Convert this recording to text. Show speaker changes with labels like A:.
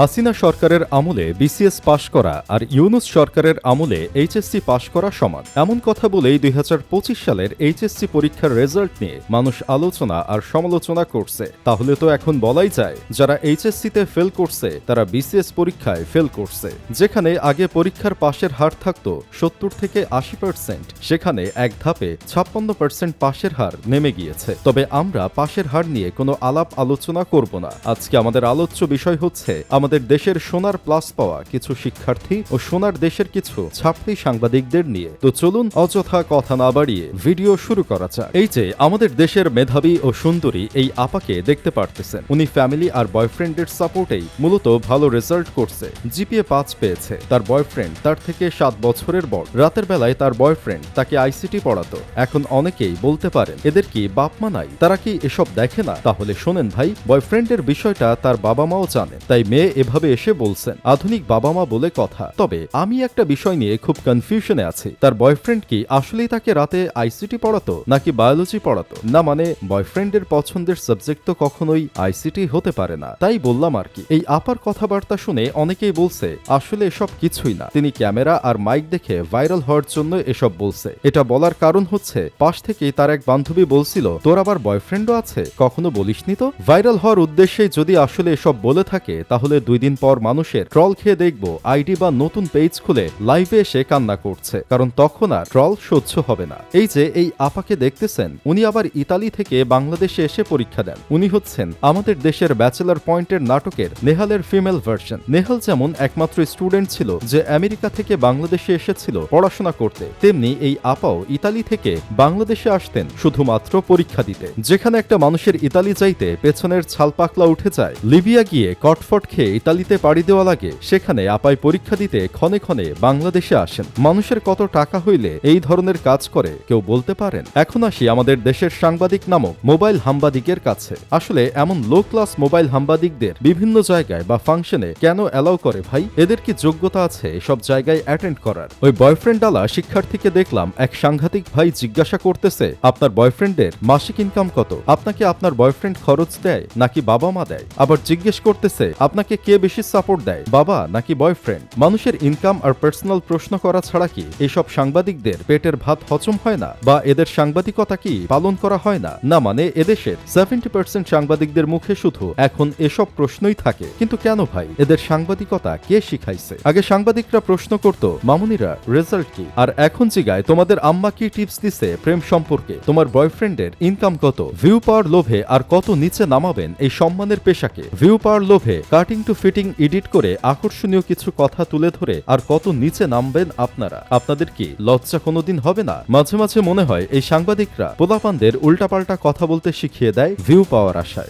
A: হাসিনা সরকারের আমলে বিসিএস পাশ করা আর ইউনুস সরকারের আমলে এইচএসসি পাশ করা সমান। এমন কথা বলেই দুই সালের এইচএসসি পরীক্ষার রেজাল্ট নিয়ে মানুষ আলোচনা আর সমালোচনা করছে। তাহলে তো এখন বলাই যায়, যারা এইচএসসিতে ফেল করছে, তারা বিসিএস পরীক্ষায় ফেল করছে। যেখানে আগে পরীক্ষার পাশের হার থাকত সত্তর থেকে আশি পার্সেন্ট, সেখানে এক ধাপে ছাপ্পান্ন পার্সেন্ট পাশের হার নেমে গিয়েছে। তবে আমরা পাশের হার নিয়ে কোনো আলাপ আলোচনা করব না। আজকে আমাদের আলোচ্য বিষয় হচ্ছে আমাদের দেশের সোনার প্লাস পাওয়া কিছু শিক্ষার্থী ও সোনার দেশের কিছু ছাত্রী সাংবাদিকদের নিয়ে। তো চলুন অযথা কথা না বাড়িয়ে ভিডিও শুরু করা যাক। এই যে, আমাদের দেশের মেধাবী ও সুন্দরী এই আপাকে দেখতে পারতেছেন। উনি ফ্যামিলি আর বয়ফ্রেন্ডের সাপোর্টেই মূলত ভালো রেজাল্ট করছে। জিপিএ পাঁচ পেয়েছে। তার বয়ফ্রেন্ড তার থেকে সাত বছরের বড়। রাতের বেলায় তার বয়ফ্রেন্ড তাকে আইসিটি পড়াতো। এখন অনেকেই বলতে পারেন, এদের কি বাপ মা নাই? তারা কি এসব দেখে না? তাহলে শোনেন ভাই বয়ফ্রেন্ডের বিষয়টা তার বাবা মাও জানে। তাই মেয়ে এভাবে এসে বলছেন, আধুনিক বাবা মা বলে কথা। তবে আমি একটা বিষয় নিয়ে খুব কনফিউশনে আছি। তার বয়ফ্রেন্ড কি আসলেই তাকে রাতে আইসিটি পড়াতো, নাকি বায়োলজি পড়াতো? না মানে বয়ফ্রেন্ডের পছন্দের সাবজেক্ট তো কখনোই আইসিটি হতে পারে না। তাই বললাম আর কি। এই আপার কথাবার্তা শুনে অনেকেই বলছে, আসলে এসব কিছুই না। তিনি ক্যামেরা আর মাইক দেখে ভাইরাল হওয়ার জন্য এসব বলছে। এটা বলার কারণ হচ্ছে, পাশ থেকেই তার এক বান্ধবী বলছিল, তোর আবার বয়ফ্রেন্ডও আছে? কখনো বলিসনি তো? ভাইরাল হওয়ার উদ্দেশ্যে যদি আসলে এসব বলে থাকে, তাহলে দুই দিন পর মানুষের ট্রল খেয়ে দেখব আইডি বা নতুন পেজ খুলে লাইভে এসে কান্না করছে। কারণ তখন আর ট্রল সহ্য হবে না। এই যে এই আপাকে দেখতেছেন, উনি আবার ইতালি থেকে বাংলাদেশে এসে পরীক্ষা দেন। উনি হচ্ছেন আমাদের দেশের ব্যাচেলর পয়েন্টের নাটকের নেহালের ফিমেল ভার্সন। নেহাল যেমন একমাত্র স্টুডেন্ট ছিল যে আমেরিকা থেকে বাংলাদেশে এসেছিল পড়াশোনা করতে, তেমনি এই আপাও ইতালি থেকে বাংলাদেশে আসতেন শুধুমাত্র পরীক্ষা দিতে। যেখানে একটা মানুষের ইতালি যাইতে পেছনের ছালপাকলা উঠে যায়, লিবিয়া গিয়ে কটফট খেয়ে ইতালিতে পাড়ি দেওয়া লাগে, সেখানে আপাই পরীক্ষা দিতে ক্ষণে ক্ষণে বাংলাদেশে আসেন। মানুষের কত টাকা হইলে এই ধরনের কাজ করে, কেউ বলতে পারেন? এখন আসি আমাদের দেশের সাংবাদিক নামক মোবাইল হাম্বাদিকের কাছে। আসলে এমন লো ক্লাস মোবাইল হাম্বাদিকদের বিভিন্ন জায়গায় বা ফাংশনে কেন অ্যালাউ করে ভাই? এদের কি যোগ্যতা আছে এসব জায়গায় অ্যাটেন্ড করার? ওই বয়ফ্রেন্ড আলা শিক্ষার্থীকে দেখলাম এক সাংঘাতিক ভাই জিজ্ঞাসা করতেছে, আপনার বয়ফ্রেন্ডের মাসিক ইনকাম কত? আপনাকে আপনার বয়ফ্রেন্ড খরচ দেয় নাকি বাবা মা দেয়? আবার জিজ্ঞেস করতেছে, আপনাকে কে বেশি সাপোর্ট দেয়, বাবা নাকি বয়ফ্রেন্ড মানুষের ইনকাম আর পার্সোনাল প্রশ্ন করা ছাড়া কি এসব সাংবাদিকদের পেটের ভাত হজম হয় না? বা এদের সাংবাদিকতা কি পালন করা হয় না? না মানে এদেশের সেভেন্টি পার্সেন্ট সাংবাদিকদের মুখে শুধু এখন এসব প্রশ্নই থাকে। কিন্তু কেন ভাই? এদের সাংবাদিকতা কে শিখাইছে? আগে সাংবাদিকরা প্রশ্ন করত, মামুনিরা রেজাল্ট কি? আর এখন জিগায় তোমাদের আম্মা কি টিপস দিছে প্রেম সম্পর্কে? তোমার বয়ফ্রেন্ডের ইনকাম কত? ভিউ পাওয়ার লোভে আর কত নিচে নামাবেন এই সম্মানের পেশাকে? ভিউ পাওয়ার লোভে কাটিং টু ফিটিং এডিট করে আকর্ষণীয় কিছু কথা তুলে ধরে আর কত নিচে নামবেন আপনারা। আপনাদের কি লজ্জা কোনোদিন হবে না? মাঝে মাঝে মনে হয় এই সাংবাদিকরা পোলাপানদের উল্টাপাল্টা কথা বলতে শিখিয়ে দেয় ভিউ পাওয়ার আশায়।